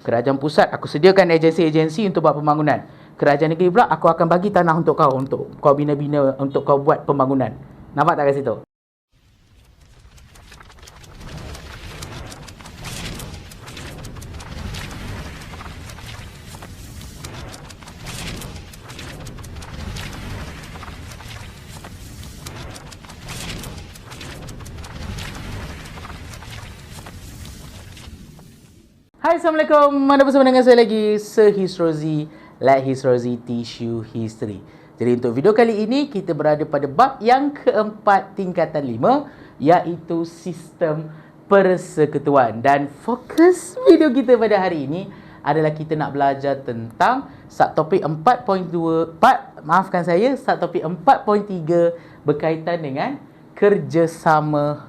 Kerajaan pusat aku sediakan agensi-agensi untuk buat pembangunan. Kerajaan negeri pula aku akan bagi tanah untuk kau untuk kau bina-bina untuk kau buat pembangunan. Nampak tak kat situ? Hai Assalamualaikum. Mana bersama dengan saya lagi Sir His Rosie. Let His Rosie Teach You History. Jadi untuk video kali ini Kita berada pada bab yang keempat tingkatan lima Iaitu sistem persekutuan. Dan fokus video kita pada hari ini Adalah kita nak belajar tentang Subtopik 4.2 4, Maafkan saya Subtopik 4.3 Berkaitan dengan Kerjasama.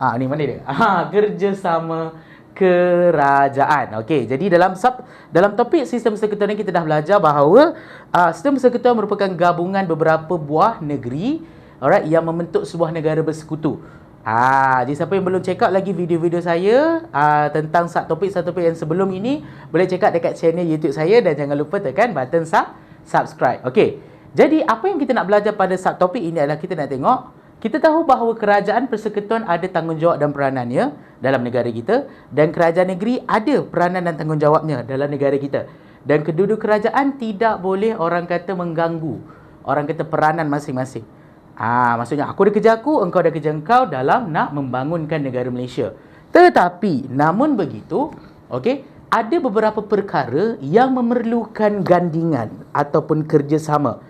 Ah ni mana dia? Ah kerjasama kerajaan. Okey, jadi dalam sub dalam topik sistem persekutuan kita dah belajar bahawa uh, sistem persekutuan merupakan gabungan beberapa buah negeri alright yang membentuk sebuah negara bersekutu. Ah, jadi siapa yang belum check out lagi video-video saya uh, tentang sub topik sub topik yang sebelum ini, boleh check out dekat channel YouTube saya dan jangan lupa tekan button sub subscribe. Okey. Jadi apa yang kita nak belajar pada sub topik ini adalah kita nak tengok kita tahu bahawa kerajaan persekutuan ada tanggungjawab dan peranannya dalam negara kita dan kerajaan negeri ada peranan dan tanggungjawabnya dalam negara kita. Dan kedua-dua kerajaan tidak boleh orang kata mengganggu orang kata peranan masing-masing. Ah, maksudnya aku ada kerja aku, engkau ada kerja engkau dalam nak membangunkan negara Malaysia. Tetapi namun begitu, okey, ada beberapa perkara yang memerlukan gandingan ataupun kerjasama.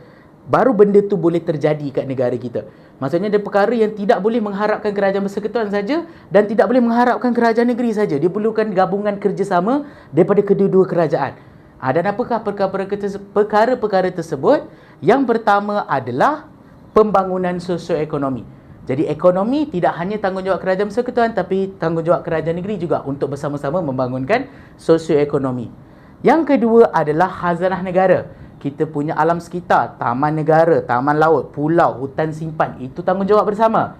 Baru benda tu boleh terjadi kat negara kita. Maksudnya ada perkara yang tidak boleh mengharapkan kerajaan persekutuan saja dan tidak boleh mengharapkan kerajaan negeri saja. Dia perlukan gabungan kerjasama daripada kedua-dua kerajaan. Ha, dan apakah perkara-perkara tersebut? Yang pertama adalah pembangunan sosioekonomi. Jadi ekonomi tidak hanya tanggungjawab kerajaan persekutuan tapi tanggungjawab kerajaan negeri juga untuk bersama-sama membangunkan sosioekonomi. Yang kedua adalah hazanah negara kita punya alam sekitar, taman negara, taman laut, pulau, hutan simpan, itu tanggungjawab bersama.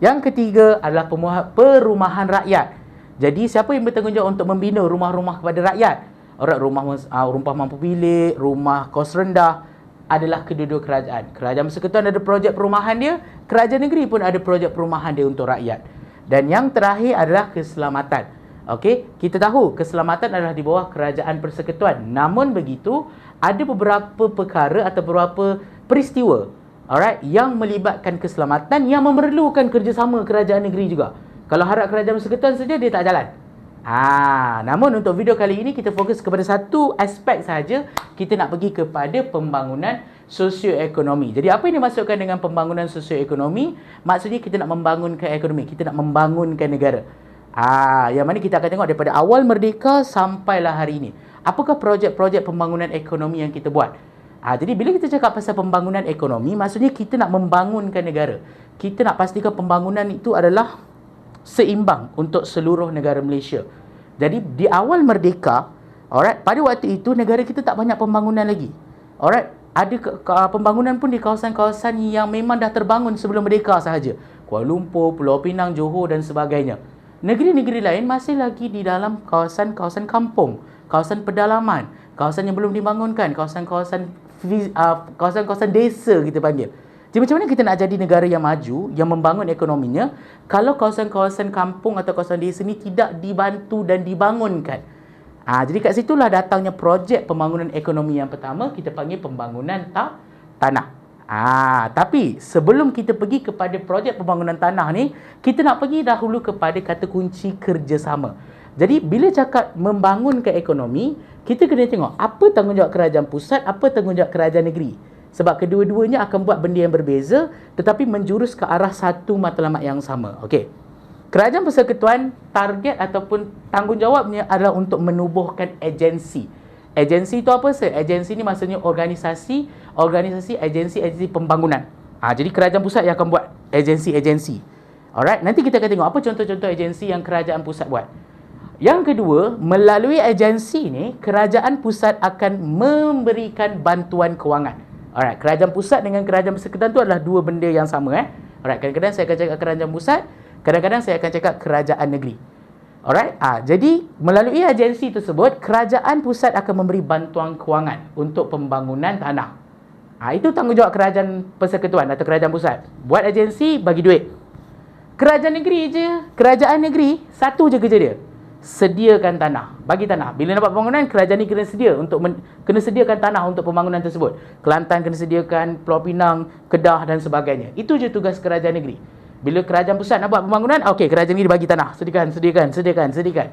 Yang ketiga adalah perumahan rakyat. Jadi siapa yang bertanggungjawab untuk membina rumah-rumah kepada rakyat? Orang rumah uh, rumah mampu bilik, rumah kos rendah adalah kedua-dua kerajaan. Kerajaan Persekutuan ada projek perumahan dia, kerajaan negeri pun ada projek perumahan dia untuk rakyat. Dan yang terakhir adalah keselamatan. Okey, kita tahu keselamatan adalah di bawah kerajaan persekutuan. Namun begitu, ada beberapa perkara atau beberapa peristiwa alright yang melibatkan keselamatan yang memerlukan kerjasama kerajaan negeri juga. Kalau harap kerajaan persekutuan saja dia tak jalan. Ha, namun untuk video kali ini kita fokus kepada satu aspek saja. Kita nak pergi kepada pembangunan sosioekonomi. Jadi apa yang dimaksudkan dengan pembangunan sosioekonomi? Maksudnya kita nak membangunkan ekonomi, kita nak membangunkan negara. Ah, yang mana kita akan tengok daripada awal merdeka sampailah hari ini apakah projek-projek pembangunan ekonomi yang kita buat. Ha, jadi bila kita cakap pasal pembangunan ekonomi, maksudnya kita nak membangunkan negara. Kita nak pastikan pembangunan itu adalah seimbang untuk seluruh negara Malaysia. Jadi di awal merdeka, alright, pada waktu itu negara kita tak banyak pembangunan lagi. Alright, ada ke, ke, pembangunan pun di kawasan-kawasan yang memang dah terbangun sebelum merdeka sahaja. Kuala Lumpur, Pulau Pinang, Johor dan sebagainya. Negeri-negeri lain masih lagi di dalam kawasan-kawasan kampung kawasan pedalaman, kawasan yang belum dibangunkan, kawasan-kawasan uh, kawasan-kawasan desa kita panggil. Jadi macam mana kita nak jadi negara yang maju, yang membangun ekonominya kalau kawasan-kawasan kampung atau kawasan desa ni tidak dibantu dan dibangunkan? Ha, jadi kat situlah datangnya projek pembangunan ekonomi yang pertama kita panggil pembangunan ta tanah. Ah, tapi sebelum kita pergi kepada projek pembangunan tanah ni, kita nak pergi dahulu kepada kata kunci kerjasama. Jadi bila cakap membangunkan ekonomi, kita kena tengok apa tanggungjawab kerajaan pusat, apa tanggungjawab kerajaan negeri. Sebab kedua-duanya akan buat benda yang berbeza tetapi menjurus ke arah satu matlamat yang sama. Okey. Kerajaan Persekutuan target ataupun tanggungjawabnya adalah untuk menubuhkan agensi. Agensi itu apa sih? Agensi ini maksudnya organisasi, organisasi, agensi, agensi pembangunan. Ha, jadi kerajaan pusat yang akan buat agensi-agensi. Alright, nanti kita akan tengok apa contoh-contoh agensi yang kerajaan pusat buat. Yang kedua, melalui agensi ni, kerajaan pusat akan memberikan bantuan kewangan. Alright, kerajaan pusat dengan kerajaan persekutuan tu adalah dua benda yang sama eh. Alright, kadang-kadang saya akan cakap kerajaan pusat, kadang-kadang saya akan cakap kerajaan negeri. Alright, ah, jadi melalui agensi tersebut, kerajaan pusat akan memberi bantuan kewangan untuk pembangunan tanah. Ah, itu tanggungjawab kerajaan persekutuan atau kerajaan pusat. Buat agensi, bagi duit. Kerajaan negeri je, kerajaan negeri, satu je kerja dia. Sediakan tanah, bagi tanah. Bila dapat pembangunan, kerajaan ni kena sedia untuk men, kena sediakan tanah untuk pembangunan tersebut. Kelantan kena sediakan, Pulau Pinang, Kedah dan sebagainya. Itu je tugas kerajaan negeri. Bila kerajaan pusat nak buat pembangunan, okey, kerajaan negeri bagi tanah. Sediakan, sediakan, sediakan, sediakan.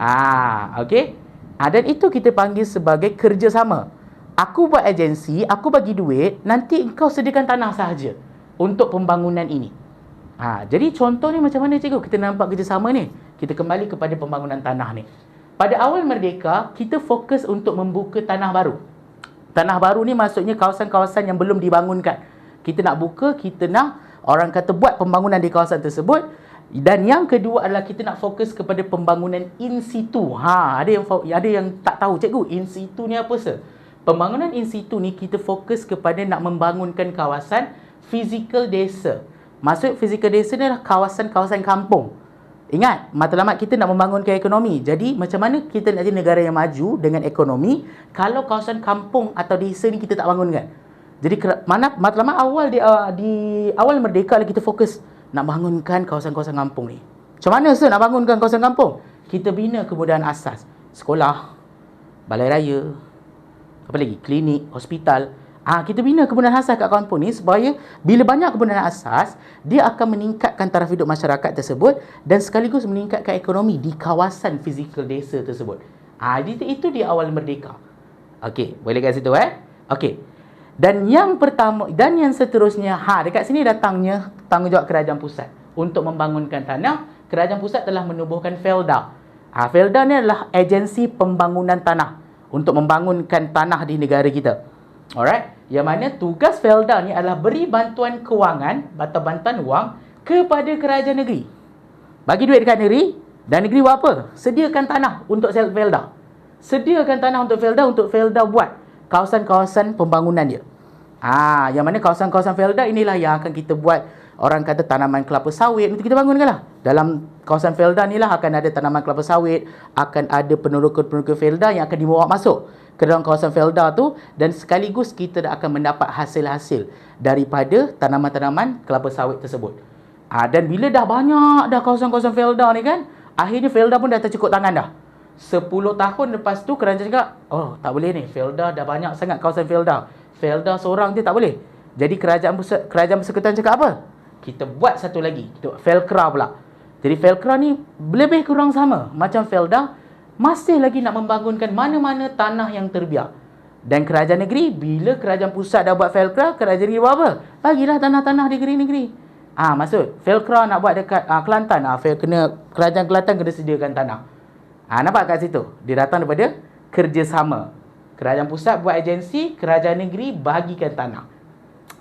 Ah, okey. Ah, dan itu kita panggil sebagai kerjasama. Aku buat agensi, aku bagi duit, nanti kau sediakan tanah sahaja untuk pembangunan ini. Ha, jadi contoh ni macam mana cikgu? Kita nampak kerjasama ni. Kita kembali kepada pembangunan tanah ni. Pada awal merdeka, kita fokus untuk membuka tanah baru. Tanah baru ni maksudnya kawasan-kawasan yang belum dibangunkan. Kita nak buka, kita nak orang kata buat pembangunan di kawasan tersebut dan yang kedua adalah kita nak fokus kepada pembangunan in situ. Ha, ada yang ada yang tak tahu cikgu in situ ni apa sah? Pembangunan in situ ni kita fokus kepada nak membangunkan kawasan fizikal desa. Maksud fizikal desa ni adalah kawasan-kawasan kampung. Ingat, matlamat kita nak membangunkan ekonomi. Jadi, macam mana kita nak jadi negara yang maju dengan ekonomi kalau kawasan kampung atau desa ni kita tak bangunkan? Jadi mana matlamat awal di uh, di awal merdeka lah kita fokus nak bangunkan kawasan-kawasan kampung ni. Macam mana sir nak bangunkan kawasan kampung? Kita bina kemudahan asas. Sekolah, balai raya, apa lagi? Klinik, hospital. Ah ha, kita bina kemudahan asas kat kampung ni supaya bila banyak kemudahan asas, dia akan meningkatkan taraf hidup masyarakat tersebut dan sekaligus meningkatkan ekonomi di kawasan fizikal desa tersebut. Ah ha, itu, itu di awal merdeka. Okey, boleh kat situ eh? Okey. Dan yang pertama dan yang seterusnya, ha dekat sini datangnya tanggungjawab kerajaan pusat untuk membangunkan tanah. Kerajaan pusat telah menubuhkan Felda. Ha Felda ni adalah agensi pembangunan tanah untuk membangunkan tanah di negara kita. Alright, yang mana tugas Felda ni adalah beri bantuan kewangan atau bantuan wang kepada kerajaan negeri. Bagi duit dekat negeri dan negeri buat apa? Sediakan tanah untuk Felda. Sediakan tanah untuk Felda untuk Felda buat kawasan-kawasan pembangunan dia. Ah, yang mana kawasan-kawasan Felda inilah yang akan kita buat orang kata tanaman kelapa sawit nanti kita bangunkanlah. Dalam kawasan Felda inilah akan ada tanaman kelapa sawit, akan ada peneroka-peneroka Felda yang akan dibawa masuk ke dalam kawasan Felda tu dan sekaligus kita akan mendapat hasil-hasil daripada tanaman-tanaman kelapa sawit tersebut. Ah, dan bila dah banyak dah kawasan-kawasan Felda ni kan, akhirnya Felda pun dah tercukup tangan dah. 10 tahun lepas tu kerajaan cakap, oh tak boleh ni, Felda dah banyak sangat kawasan Felda. Felda seorang dia tak boleh. Jadi kerajaan kerajaan persekutuan cakap apa? Kita buat satu lagi. Kita buat Felkra pula. Jadi Felkra ni lebih kurang sama macam Felda masih lagi nak membangunkan mana-mana tanah yang terbiak. Dan kerajaan negeri bila kerajaan pusat dah buat Felkra, kerajaan negeri buat apa? Bagilah tanah-tanah di negeri-negeri. Ah ha, maksud Felkra nak buat dekat ah, Kelantan, ah ha, kena kerajaan Kelantan kena sediakan tanah. Ha, nampak kat situ? Dia datang daripada kerjasama Kerajaan pusat buat agensi, kerajaan negeri bagikan tanah.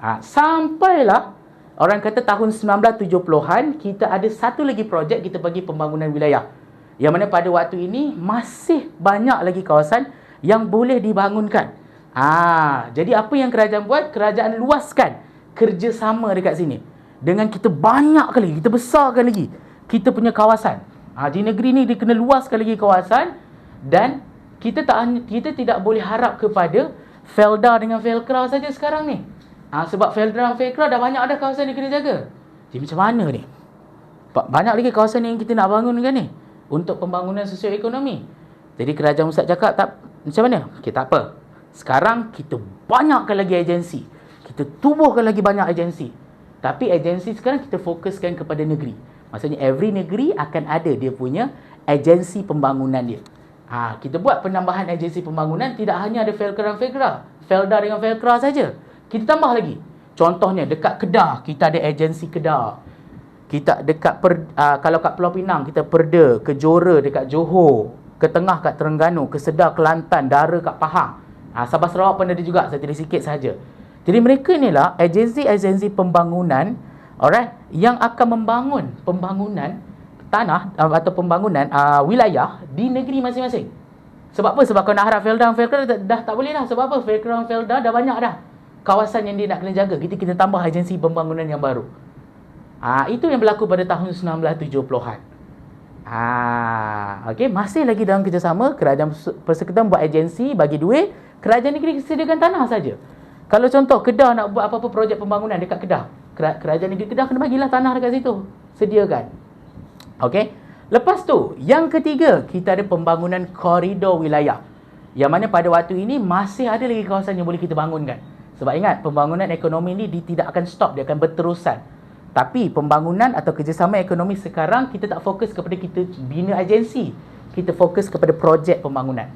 Ha, sampailah orang kata tahun 1970-an kita ada satu lagi projek kita bagi pembangunan wilayah. Yang mana pada waktu ini masih banyak lagi kawasan yang boleh dibangunkan. Ha, jadi apa yang kerajaan buat? Kerajaan luaskan kerjasama dekat sini. Dengan kita banyak kali, kita besarkan lagi kita punya kawasan. Ha, di negeri ni dia kena luaskan lagi kawasan dan kita tak kita tidak boleh harap kepada Felda dengan Velcra saja sekarang ni. Ha, sebab Felda dan Velcra dah banyak ada kawasan yang kena jaga. Jadi macam mana ni? Banyak lagi kawasan yang kita nak bangun kan ni untuk pembangunan sosioekonomi. Jadi kerajaan pusat cakap tak macam mana? Kita okay, apa? Sekarang kita banyakkan lagi agensi. Kita tubuhkan lagi banyak agensi. Tapi agensi sekarang kita fokuskan kepada negeri. Maksudnya every negeri akan ada dia punya agensi pembangunan dia. Ha, kita buat penambahan agensi pembangunan tidak hanya ada Felkra dan Felkra. Felda dengan Felkra saja. Kita tambah lagi. Contohnya dekat Kedah, kita ada agensi Kedah. Kita dekat per, uh, kalau kat Pulau Pinang kita Perda, ke Jora dekat Johor, ke tengah kat Terengganu, ke Sedar Kelantan, Dara kat Pahang. Ha, Sabah Sarawak pun ada juga, saya tulis sikit saja. Jadi mereka inilah agensi-agensi pembangunan alright yang akan membangun pembangunan tanah uh, atau pembangunan uh, wilayah di negeri masing-masing. Sebab apa? Sebab kau nak harap Felda dan Felda dah, dah tak boleh dah. Sebab apa? Felda dan Felda dah banyak dah. Kawasan yang dia nak kena jaga. Kita kita tambah agensi pembangunan yang baru. Ha, itu yang berlaku pada tahun 1970-an. Ah, okey, masih lagi dalam kerjasama kerajaan persekutuan buat agensi bagi duit, kerajaan negeri sediakan tanah saja. Kalau contoh Kedah nak buat apa-apa projek pembangunan dekat Kedah, kerajaan negeri Kedah kena bagilah tanah dekat situ. Sediakan. Okey. Lepas tu, yang ketiga, kita ada pembangunan koridor wilayah. Yang mana pada waktu ini masih ada lagi kawasan yang boleh kita bangunkan. Sebab ingat, pembangunan ekonomi ini tidak akan stop, dia akan berterusan. Tapi pembangunan atau kerjasama ekonomi sekarang kita tak fokus kepada kita bina agensi. Kita fokus kepada projek pembangunan.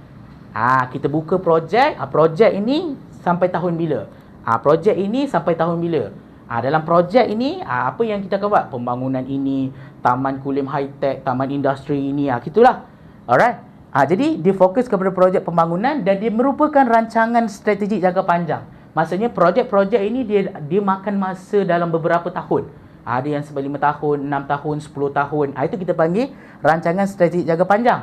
Ah, ha, kita buka projek, ha, projek ini sampai tahun bila? Ah, ha, projek ini sampai tahun bila? Ha, dalam projek ini ha, apa yang kita akan buat? Pembangunan ini, taman kulim high tech, taman industri ini, ha, gitulah. Alright. Ha, jadi dia fokus kepada projek pembangunan dan dia merupakan rancangan strategik jangka panjang. Maksudnya projek-projek ini dia dia makan masa dalam beberapa tahun. Ada yang sebab 5 tahun, 6 tahun, 10 tahun. Ha, itu kita panggil rancangan strategi jaga panjang.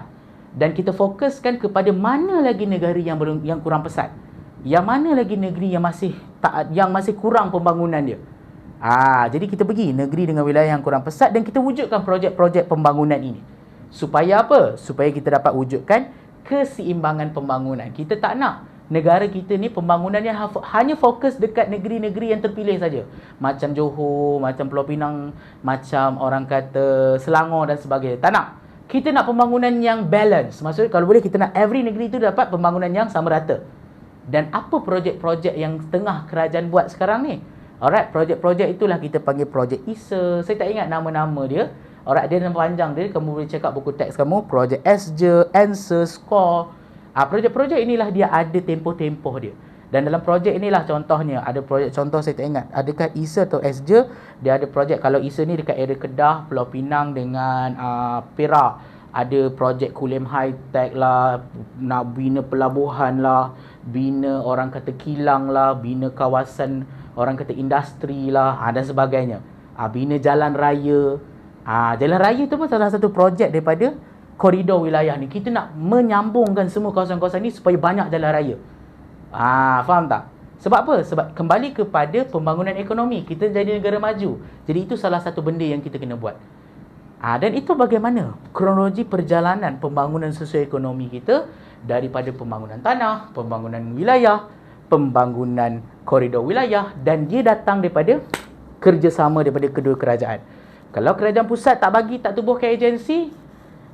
Dan kita fokuskan kepada mana lagi negara yang belum yang kurang pesat. Yang mana lagi negeri yang masih tak yang masih kurang pembangunan dia. Ah, jadi kita pergi negeri dengan wilayah yang kurang pesat dan kita wujudkan projek-projek pembangunan ini. Supaya apa? Supaya kita dapat wujudkan keseimbangan pembangunan. Kita tak nak negara kita ni pembangunannya hanya fokus dekat negeri-negeri yang terpilih saja. Macam Johor, macam Pulau Pinang, macam orang kata Selangor dan sebagainya. Tak nak. Kita nak pembangunan yang balance. Maksudnya kalau boleh kita nak every negeri itu dapat pembangunan yang sama rata. Dan apa projek-projek yang tengah kerajaan buat sekarang ni? Alright, projek-projek itulah kita panggil projek ISA. Saya tak ingat nama-nama dia. Alright, dia nama panjang dia. Kamu boleh check out buku teks kamu. Projek SJ, ANSWER, SCORE. Ah projek-projek inilah dia ada tempoh-tempoh dia. Dan dalam projek inilah contohnya ada projek contoh saya tak ingat adakah ISA atau SJ dia ada projek kalau ISA ni dekat area Kedah, Pulau Pinang dengan uh, Perak ada projek Kulim High Tech lah, nak bina pelabuhan lah, bina orang kata kilang lah, bina kawasan orang kata industri lah ha, dan sebagainya. Ha, bina jalan raya. Ha, jalan raya tu pun salah satu projek daripada koridor wilayah ni. Kita nak menyambungkan semua kawasan-kawasan ni supaya banyak jalan raya. Ah, faham tak? Sebab apa? Sebab kembali kepada pembangunan ekonomi. Kita jadi negara maju. Jadi itu salah satu benda yang kita kena buat. Ah, dan itu bagaimana kronologi perjalanan pembangunan sosioekonomi kita daripada pembangunan tanah, pembangunan wilayah, pembangunan koridor wilayah dan dia datang daripada kerjasama daripada kedua kerajaan. Kalau kerajaan pusat tak bagi, tak tubuhkan agensi,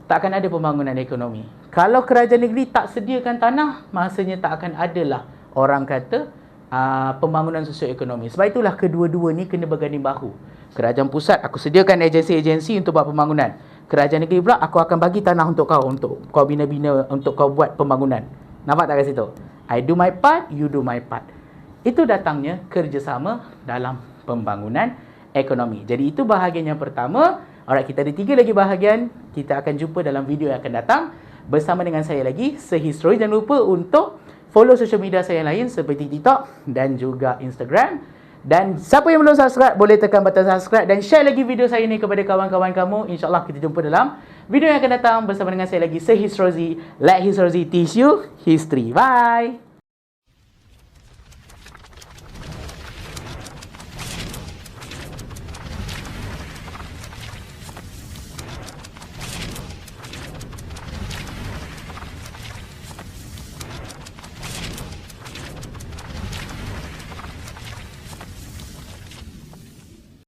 tak akan ada pembangunan ekonomi. Kalau kerajaan negeri tak sediakan tanah, maksudnya tak akan adalah orang kata uh, pembangunan sosioekonomi. Sebab itulah kedua-dua ni kena berganding bahu. Kerajaan pusat, aku sediakan agensi-agensi untuk buat pembangunan. Kerajaan negeri pula, aku akan bagi tanah untuk kau, untuk kau bina-bina, untuk kau buat pembangunan. Nampak tak kat situ? I do my part, you do my part. Itu datangnya kerjasama dalam pembangunan ekonomi. Jadi itu bahagian yang pertama. Alright, kita ada tiga lagi bahagian. Kita akan jumpa dalam video yang akan datang. Bersama dengan saya lagi, Sehistory. Jangan lupa untuk follow social media saya lain seperti TikTok dan juga Instagram. Dan siapa yang belum subscribe, boleh tekan button subscribe dan share lagi video saya ini kepada kawan-kawan kamu. InsyaAllah kita jumpa dalam video yang akan datang bersama dengan saya lagi, Sehistory. Let History teach you history. Bye!